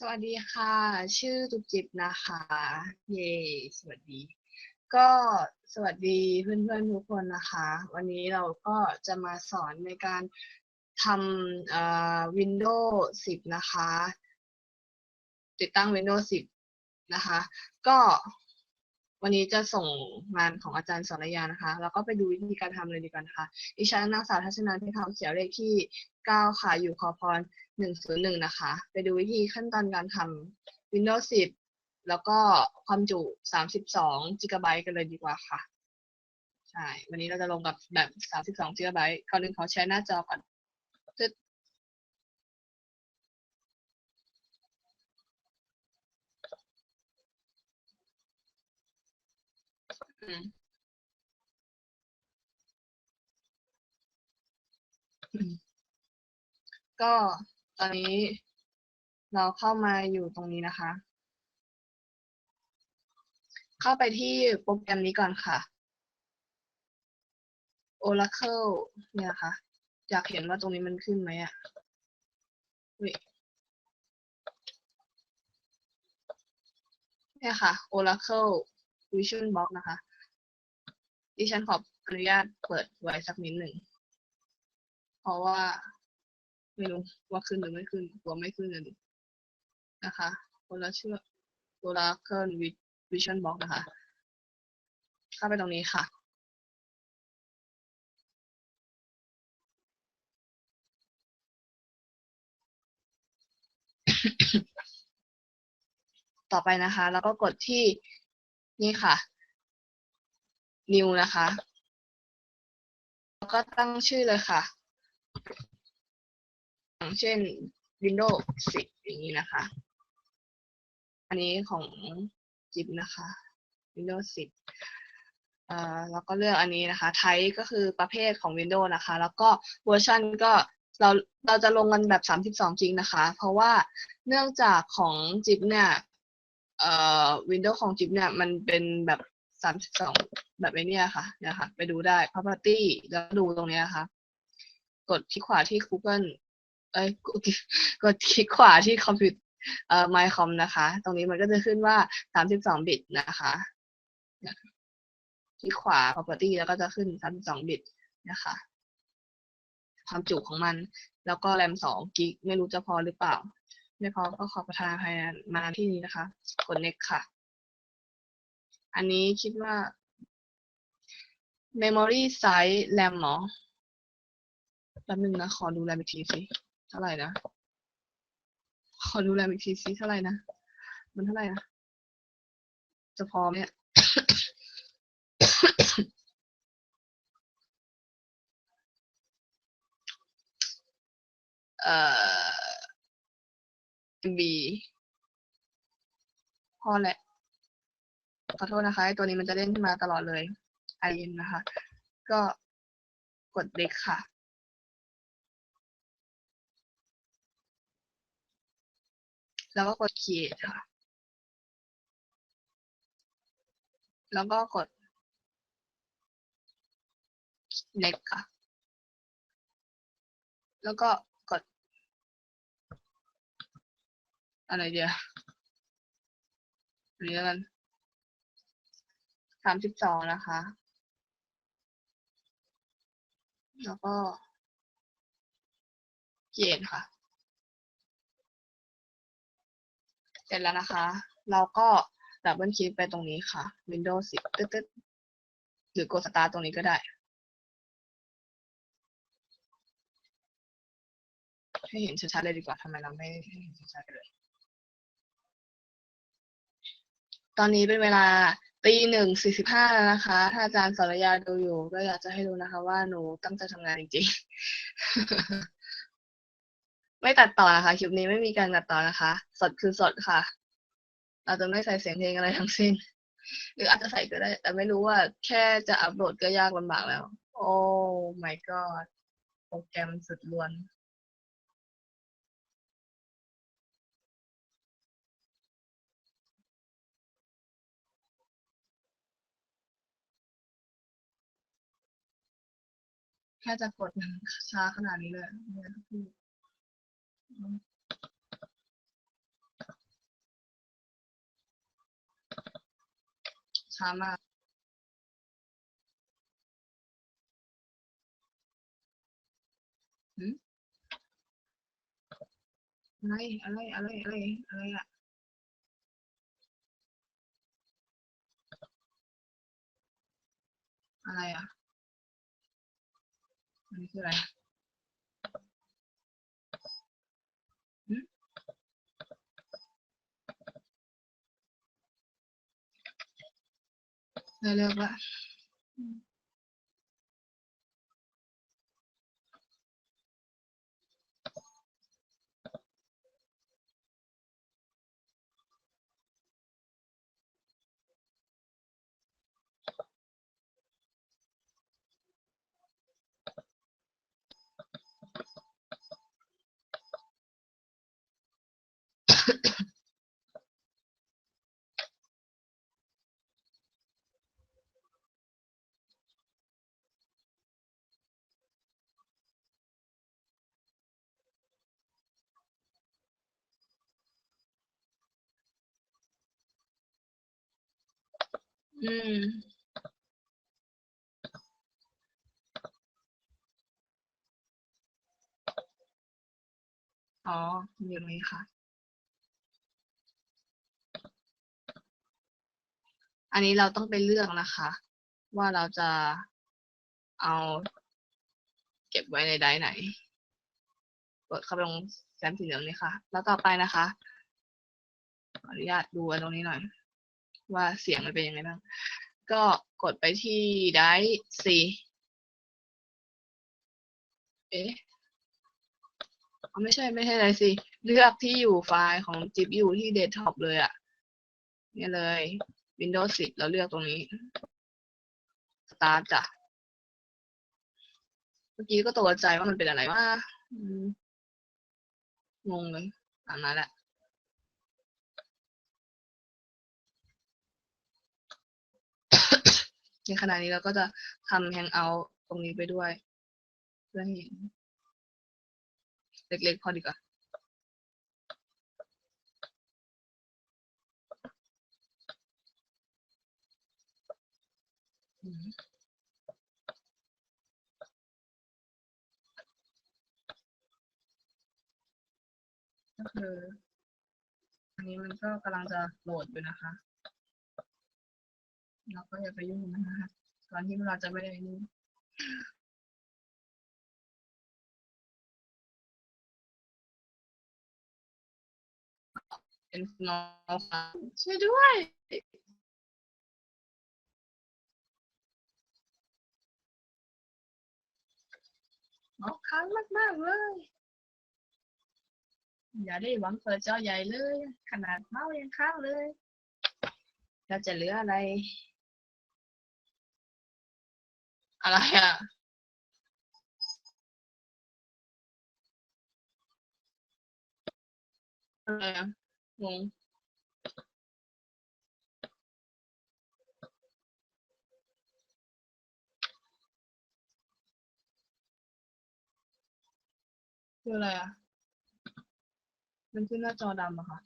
สวัสดีค่ะ ชื่อจุ๊บจิบนะคะ เย่สวัสดี ก็สวัสดีเพื่อนๆทุกคนนะคะ วันนี้เราก็จะมาสอนในการทำเอ่อ Windows 10 นะคะ ติดตั้ง Windows 10 นะคะ ก็วันนี้จะส่งงานของอาจารย์สรยานะคะ แล้วก็ไปดูวิธีการทำเลยดีกว่านะคะดิฉันนางสาวทัศนันที่ทำเขียวเลขที่ 9 ค่ะ อยู่คอพร 101 นะคะ ไปดูวิธีขั้นตอนการทำ Windows 10 แล้วก็ความจุ 32 GB กันเลยดีกว่าค่ะ ใช่ วันนี้เราจะลงกับแบบ 32 GB ก่อนอื่นขอแชร์หน้าจอก่อนตึ๊ดก็ ตอนนี้เราเข้ามาอยู่ตรงนี้นะคะ เข้าไปที่โปรแกรมนี้ก่อนค่ะ Oracle เนี่ยค่ะ อยากเห็นว่าตรงนี้มันขึ้นไหมอะเนี่ยค่ะ Oracle Vision Box นะคะ ดิฉันขออนุญาตเปิดไว้สักนิดหนึ่ง เพราะว่า ไม่รู้ว่าขึ้นหรือไม่ขึ้นกลัวไม่ขึ้นเลยนะคะ คนละเชื่อ Oracle Vision Box นะคะ เข้าไปตรงนี้ค่ะ ต่อไปนะคะ แล้วก็กดที่นี่ค่ะ new นะคะ แล้วก็ตั้งชื่อเลยค่ะ อย่างเช่น Windows 10 อย่างนี้นะคะ อันนี้ของจิบนะคะ Windows 10เอ่อแล้วก็เลือกอันนี้นะคะ Type ก็คือประเภทของ Windows นะคะ แล้วก็เวอร์ชันก็เราเราจะลงกันแบบ 32จริงนะคะ เพราะว่าเนื่องจากของจิบเนี่ยเอ่อ Windows ของจิบเนี่ยมันเป็นแบบ32แบบไอ้เนี่ยค่ะเนี่ยค่ะ ไปดูได้ property แล้วดูตรงเนี้ยค่ะ กดคลิกขวาที่ Google เอ้ยกดกดคลิกขวาที่คอมพิวเอ่อ mycom นะคะ ตรงนี้มันก็จะขึ้นว่า 32 บิตนะคะคลิกขวา property แล้วก็จะขึ้น 32 บิตนะคะ ความจุของมัน แล้วก็แรม2กิกไม่รู้จะพอหรือเปล่า ไม่พอก็ขอประทานภัยมาที่นี้นะคะ กด next ค่ะ อันนี้คิดว่า memory size RAM หรอแป๊บนึงนะ ขอดูแรมอีกทีสิ ท่าไหร่นะ ขอดูแรมอีกทีสิเท่าไหร่นะ มันเท่าไหร่นะ จะพอไหมเนี่ยเอ่อ MB พอแหละ ขอโทษนะคะตัวนี้มันจะเล่นขึ้นมาตลอดเลย IM นะคะ ก็กดเด็กค่ะ แล้วก็กด create ค่ะ แล้วก็กด next ค่ะ แล้วก็กด อะไรเดียวอันนี้แล้วกันสามสิบสองนะคะ แล้วก็เขียนค่ะ เสร็จแล้วนะคะ เราก็ดับเบิลคลิกไปตรงนี้ค่ะ Windows 10ตึ๊ดๆหรือกด Start ตรงนี้ก็ได้ให้เห็นชัดๆเลยดีกว่าทำไมเราไม่ให้เห็นชัดๆเลย ตอนนี้เป็นเวลาตีหนึ่งสี่สิบห้าแล้วนะคะ ถ้าอาจารย์สรยาดูอยู่ ก็อยากจะให้รู้นะคะ ว่าหนูตั้งใจทำงานจริงๆ ไม่ตัดต่อนะคะ คลิปนี้ไม่มีการตัดต่อนะคะ สดคือสดค่ะ เราจะไม่ใส่เสียงเพลงอะไรทั้งสิ้น หรืออาจจะใส่ก็ได้ แต่ไม่รู้ว่าแค่จะอัปโหลดก็ยากลำบากแล้ว โอ้ my god โปรแกรมสุดล้วนแค่จะกดช้าขนาดนี้เลย Sama. Hmm? Alay, alay, alay, alay, alay. Alay. Alay. Ah. Alay. noktaları var. อืม อ๋ออยู่ตรงนี้ค่ะ อันนี้เราต้องไปเลือกนะคะ ว่าเราจะเอาเก็บไว้ในไดร์ไหนกดเข้าไปตรงแฟ้มสีเหลืองนี่ค่ะ แล้วต่อไปนะคะ ขออนุญาตดูอันตรงนี้หน่อย ว่าเสียงมันเป็นยังไงบ้าง ก็กดไปที่ไดร์สีเอ๊ะไม่ใช่ไม่ใช่อะไรสิ เลือกที่อยู่ไฟล์ของจิบอยู่ที่เดสก์ท็อปเลยอะเนี่เลย Windows 10แล้วเลือกตรงนี้ Start จ้ะ เมื่อกี้ก็ตกใจว่ามันเป็นอะไรวะอืมงงเลยอ่านมาแล้ว ในขณะนี้เราก็จะทำ Hangout ตรงนี้ไปด้วย เพื่อเห็น เล็กๆ พอดีกว่าอืมก็คือ อันนี้มันก็กำลังจะโหลดอยู่นะคะ เราก็อย่าไปยุ่งนะคะก่อนที่เราจะไม่ได้นี่เป็นน้องช่วยด้วยน้องค้างมาก ๆ เลย อย่าได้หวังเปิดจอใหญ่เลย ขนาดเมาส์ยังค้างเลยเราจะเหลืออะไร อะไรอะอะไรอะงงคืออะไรอะ มันขึ้นหน้าจอดำอะค่ะ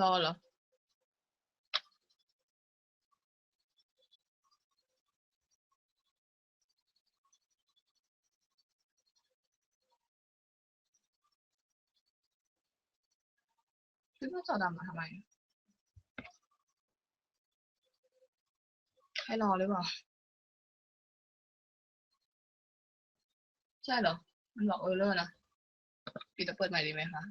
รอเหรอ ขึ้นหน้าจอดำมาทำไม ให้รอหรือเปล่า ใช่เหรอ มันบอกเออร์เลอร์นะปิดแล้วเปิดใหม่ดีไหมคะ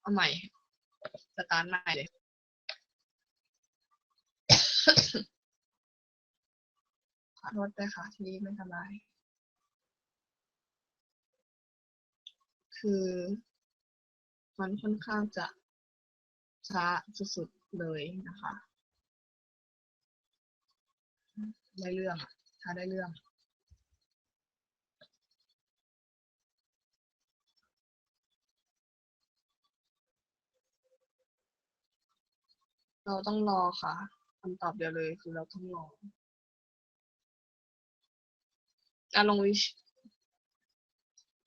เอาใหม่ สตาร์ทใหม่เลยขอโทษด้วยค่ะที่ไม่สบาย คือมันค่อนข้างจะช้าสุดๆเลยนะคะ ได้เรื่องอะถ้าได้เรื่อง เราต้องรอค่ะคำตอบเดียวเลยคือเราต้องรอการลงวิช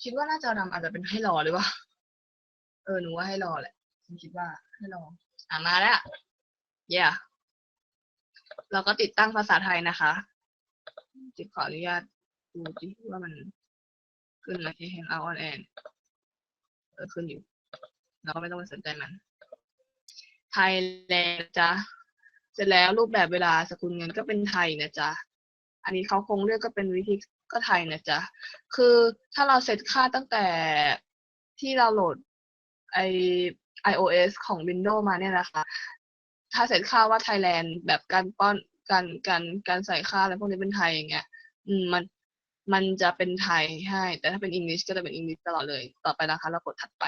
คิดว่าน้าจอดำอาจจะเป็นให้รอหรือเปล่า เออหนูว่าให้รอแหละฉันคิดว่าให้รออะมาแล้ว yeah เราก็ติดตั้งภาษาไทยนะคะจิบขออนุญาตดูดิว่ามันขึ้นไหมที่ Hangout on Air เออขึ้นอยู่ เราก็ไม่ต้องไปสนใจมัน ไทยแลนด์จ้ะเสร็จแล้วรูปแบบเวลาสกุลเงินก็เป็นไทยนะจ๊ะอันนี้เขาคงเลือกก็เป็นวิธีก็ไทยนะจ๊ะคือถ้าเราเซตค่าตั้งแต่ที่เราโหลดไอ iOS ของ Windows มาเนี่ยนะคะ ถ้าเซตค่าว่า Thailand แบบการป้อนการการการใส่ค่าอะไรพวกนี้เป็นไทยอย่างเงี้ย อืมมันมันจะเป็นไทยให้ แต่ถ้าเป็น English ก็จะเป็น English ตลอดเลย ต่อไปนะคะ เรากดถัดไป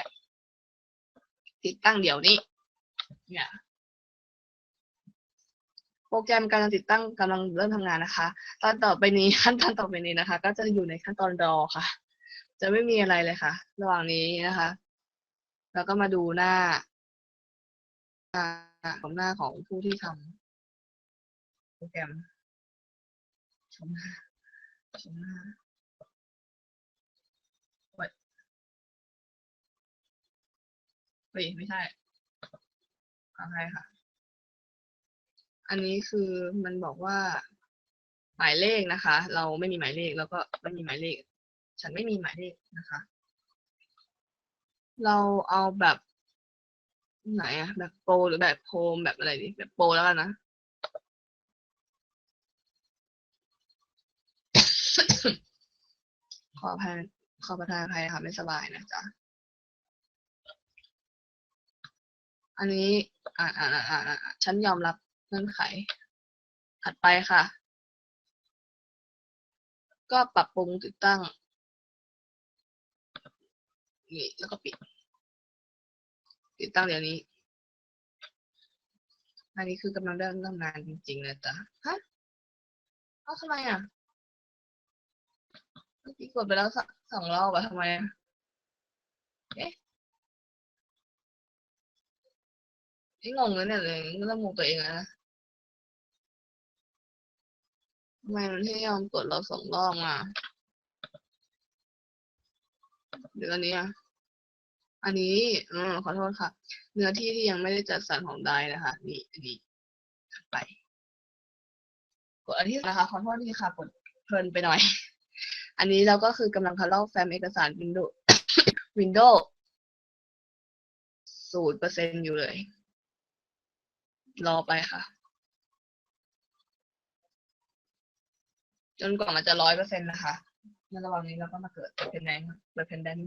ติดตั้งเดี๋ยวนี้ เนี่ย โปรแกรมการติดตั้งกำลังเริ่มทำงานนะคะตอนต่อไปนี้ขั้นตอนต่อไปนี้นะคะ ก็จะอยู่ในขั้นตอนรอค่ะ จะไม่มีอะไรเลยค่ะ ระหว่างนี้นะคะ แล้วก็มาดูหน้าหน้าของหน้าของผู้ที่ทำโปรแกรมชมหน้าชมหน้าเฮ้ยไม่ใช่ ออภัยค่ะ อันนี้คือมันบอกว่า หมายเลขนะคะ เราไม่มีหมายเลขแล้วก็ไม่มีหมายเลข ฉันไม่มีหมายเลขนะคะ เราเอาแบบไหนอะแบบโปรหรือแบบโฮมแบบอะไรดีแบบโปรแล้วกันนะขออภัยขอประทานอภัยค่ะไม่สบายนะจ๊ะ อันนี้อ่าอ่าอ่าอ่าฉันยอมรับเงื่อนไข ถัดไปค่ะ ก็ปรับปรุงติดตั้งนี่แล้วก็ปิด ติดตั้งเดี๋ยวนี้ อันนี้คือกำลังเริ่มทำงานจริงๆนะจ๊ะฮะเอาทำไมอะเมื่อกี้กดไปแล้วสสองรอบอะทำไมอะเอ๊ะ นี่งงแล้วเนี่ยเลยเริ่มงงตัวเองแล้วนะทำไมมันไม่ยอมกดเราสองรอบอะเดี๋ยวอันนี้อะอันนี้อืมขอโทษค่ะ เนื้อที่ที่ยังไม่ได้จัดสรรของไดนะคะ นี่อันนี้ถัดไป กดอันที่นะคะ ขอโทษทีค่ะกดเพลินไปหน่อย อันนี้เราก็คือกำลังคัดลอกแฟ้มเอกสาร Windows Windows ศูนย์เปอร์เซ็นต์อยู่เลย รอไปค่ะ จนกว่ามันจะร้อยเปอร์เซ็นต์นะคะในระหว่างนี้เราก็มาเกิดเพนแดนเปิดเพนแดน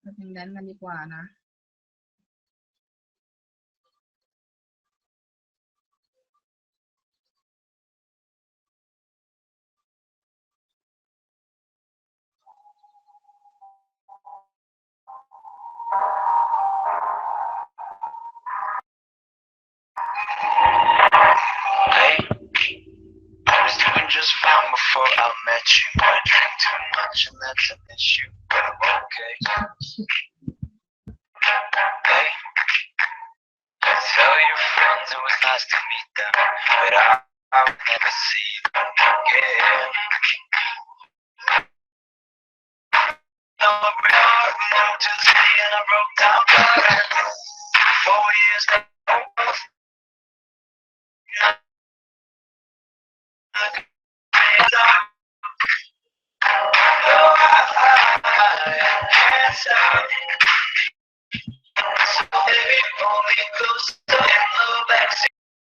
เปิดเพนแดนกันดีกว่านะ just fine before I met you. I drink too much and that's an issue, but I'm okay. Hey, tell your friends it was nice to meet them, but I, I'll never see them again. No, a real hard note to me and I broke down. Four years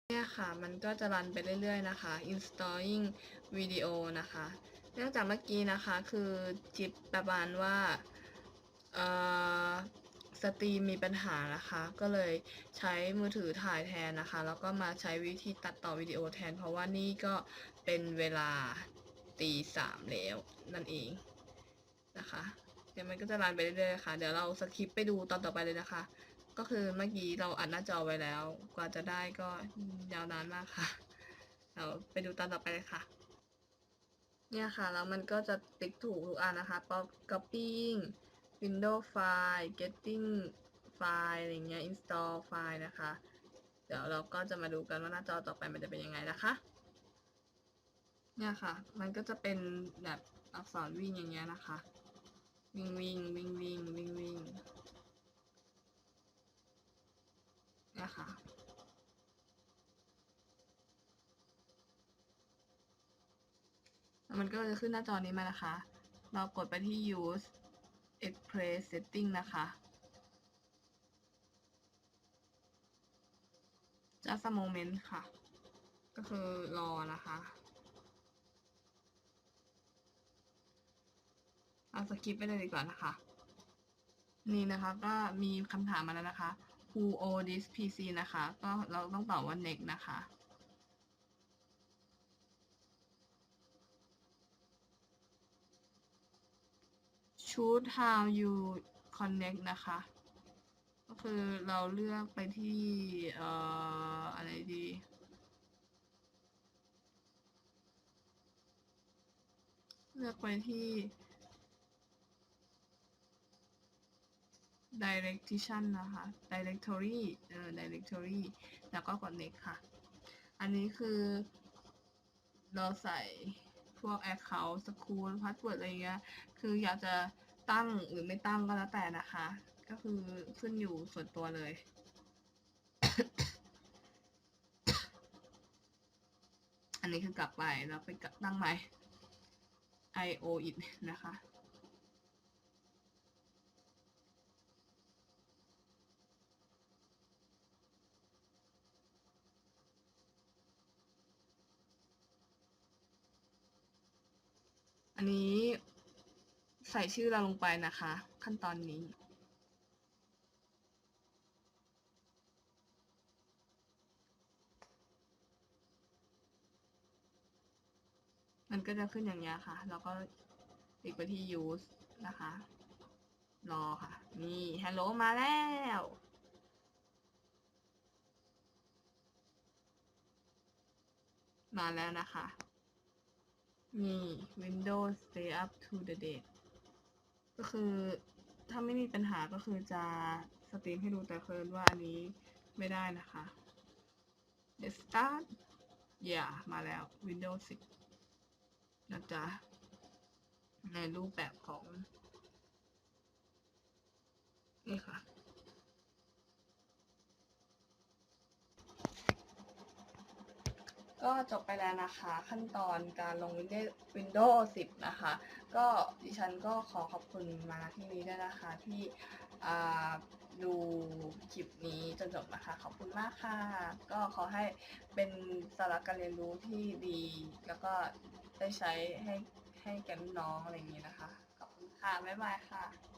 เนี่ยค่ะ มันก็จะรันไปเรื่อยๆนะคะ installing video นะคะ เนื่องจากเมื่อกี้นะคะ คือจิบประมาณว่าสตรีมมีปัญหานะคะ ก็เลยใช้มือถือถ่ายแทนนะคะ แล้วก็มาใช้วิธีตัดต่อวิดีโอแทน เพราะว่านี่ก็เป็นเวลาตีสามแล้วนั่นเองนะคะ เดี๋ยวมันก็จะรันไปเรื่อยๆค่ะ เดี๋ยวเราสคิปไปดูตอนต่อไปเลยนะคะ ก็คือเมื่อกี้เราอัดหน้าจอไว้แล้ว กว่าจะได้ก็ยาวนานมากค่ะ เราไปดูตอนต่อไปเลยค่ะ เนี่ยค่ะ แล้วมันก็จะติ๊กถูกทุกอันนะคะป๊อป copying window file getting file อะไรเงี้ย install file นะคะ เดี๋ยวเราก็จะมาดูกันว่าหน้าจอต่อไปมันจะเป็นยังไงนะคะ เนี่ยค่ะ มันก็จะเป็นแบบอักษรวิ่งอย่างเงี้ยนะคะ วิ่งวิ่งวิ่งวิ่งวิ่งวิ่งเนี่ยค่ะมันก็จะขึ้นหน้าจอนี้มานะคะ เรากดไปที่ use express setting นะคะ just a moment ค่ะ ก็คือรอนะคะเอาสกิปไปเลยดีกว่านะคะ นี่นะคะก็มีคำถามมาแล้วนะคะ who own this PC นะคะ ก็เราต้องตอบว่า next นะคะ choose how you connect นะคะ ก็คือเราเลือกไปที่เอ่ออะไรดี เลือกไปที่ direction นะคะ directory เออ directory แล้วก็กด next ค่ะ อันนี้คือเราใส่พวก account school password อะไรเงี้ย คืออยากจะตั้งหรือไม่ตั้งก็แล้วแต่นะคะ ก็คือขึ้นอยู่ส่วนตัวเลย อันนี้คือกลับไปแล้วไปตั้งใหม่ io it นะคะ อันนี้ ใส่ชื่อเราลงไปนะคะ ขั้นตอนนี้มันก็จะขึ้นอย่างเงี้ค่ะ แล้วก็คลิกไปที่ use นะคะ รอค่ะ นี่ hello มาแล้ว มาแล้วนะคะ นี่ Windows stay up to the date ก็คือ ถ้าไม่มีปัญหาก็คือจะสตรีมให้ดูแต่เคินว่าอันนี้ไม่ได้นะคะ Let's start yeah มาแล้ว Windows 10นะจ๊ะในรูปแบบของ นี่ค่ะก็จบไปแล้วนะคะ ขั้นตอนการลง Windows 10 นะคะ ก็ดิฉันก็ขอขอบคุณมาที่นี้ด้วยนะคะที่อ่าดูคลิปนี้จนจบนะคะ ขอบคุณมากค่ะ ก็ขอให้เป็นสาระการเรียนรู้ที่ดี แล้วก็ได้ใช้ให้ให้แก่ลูกน้องอะไรอย่างนี้นะคะ ขอบคุณค่ะ บ๊ายบายค่ะ